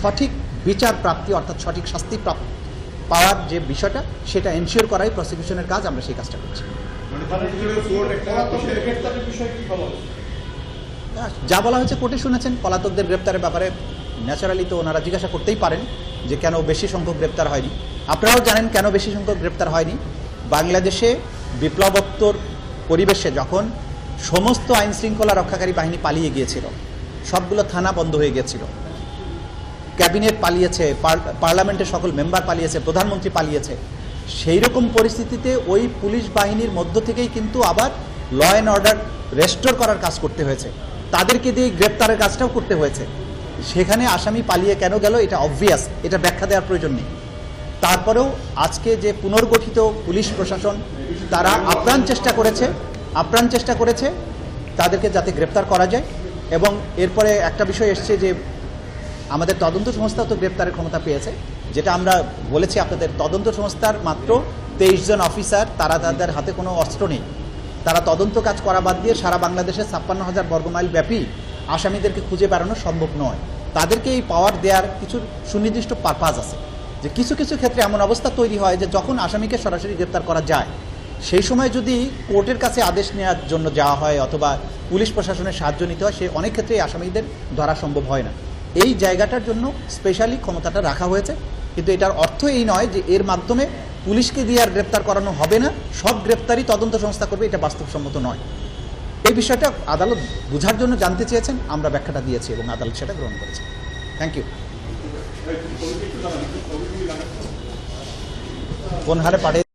সঠিক বিচার প্রাপ্তি অর্থাৎ সঠিক শাস্তি পাওয়ার যে বিষয়টা সেটা এনশিওর করাই প্রসিকিউশনের কাজ আমরা সেই কাজটা করছি। যা বলা হয়েছে কোর্টে শুনেছেন পলাতকদের গ্রেপ্তারের ব্যাপারে ন্যাচারালি তো ওনারা জিজ্ঞাসা করতেই পারেন যে কেন বেশি সংখ্যক গ্রেপ্তার হয়নি। আপনারাও জানেন কেন বেশি সংখ্যক গ্রেপ্তার হয়নি। বাংলাদেশে বিপ্লবোত্তর পরিবেশে যখন সমস্ত আইন শৃঙ্খলা রক্ষাকারী বাহিনী পালিয়ে গিয়েছিল সবগুলো থানা বন্ধ হয়ে গিয়েছিল ক্যাবিনেট পালিয়েছে পার্লামেন্টের সকল মেম্বার পালিয়েছে, প্রধানমন্ত্রী পালিয়েছে। সেই রকম পরিস্থিতিতে ওই পুলিশ বাহিনীর মধ্য থেকেই কিন্তু আবার ল অ্যান্ড অর্ডার রেস্টোর করার কাজ করতে হয়েছে। তাদেরকে দিয়ে গ্রেপ্তারের কাজটাও করতে হয়েছে। সেখানে আসামি পালিয়ে কেন গেল এটা অবভিয়াস এটা ব্যাখ্যা দেওয়ার প্রয়োজন নেই। তারপরেও আজকে যে পুনর্গঠিত পুলিশ প্রশাসন, তারা আপ্রাণ চেষ্টা করেছে, আপ্রাণ চেষ্টা করেছে তাদেরকে যাতে গ্রেপ্তার করা যায়। এবং এরপরে একটা বিষয় এসছে যে আমাদের তদন্ত সংস্থা তো গ্রেপ্তারের ক্ষমতা পেয়েছে। যেটা আমরা বলেছি আপনাদের, তদন্ত সংস্থার মাত্র তেইশ জন অফিসার, তারা তাদের হাতে কোনো অস্ত্র নেই। তারা তদন্ত কাজ করা বাদ দিয়ে সারা বাংলাদেশে ছাপ্পান্ন হাজার বর্গমাইল ব্যাপী আসামিদেরকে খুঁজে বেড়ানো সম্ভব নয়। তাদেরকে এই পাওয়ার দেওয়ার কিছু সুনির্দিষ্ট পারপাজ আছে। যে কিছু কিছু ক্ষেত্রে এমন অবস্থা তৈরি হয় যে যখন আসামিকে সরাসরি গ্রেপ্তার করা যায়, সেই সময় যদি কোর্টের কাছে আদেশ নেওয়ার জন্য যাওয়া হয় অথবা পুলিশ প্রশাসনের সাহায্য নিতে হয়, সে অনেক ক্ষেত্রেই আসামিদের ধরা সম্ভব হয় না। এই জায়গাটার জন্য স্পেশালি ক্ষমতাটা রাখা হয়েছে। কিন্তু এটার অর্থ এই নয় যে এর মাধ্যমে পুলিশকে দিয়ে আর গ্রেপ্তার করানো হবে না। সব গ্রেপ্তারই তদন্ত সংস্থা করবে, এটা বাস্তবসম্মত নয়। এই বিষয়টা আদালত বোঝার জন্য জানতে চেয়েছেন, আমরা ব্যাখ্যাটা দিয়েছি এবং আদালত সেটা গ্রহণ করেছে। থ্যাংক ইউ কোন হারে পাড়ে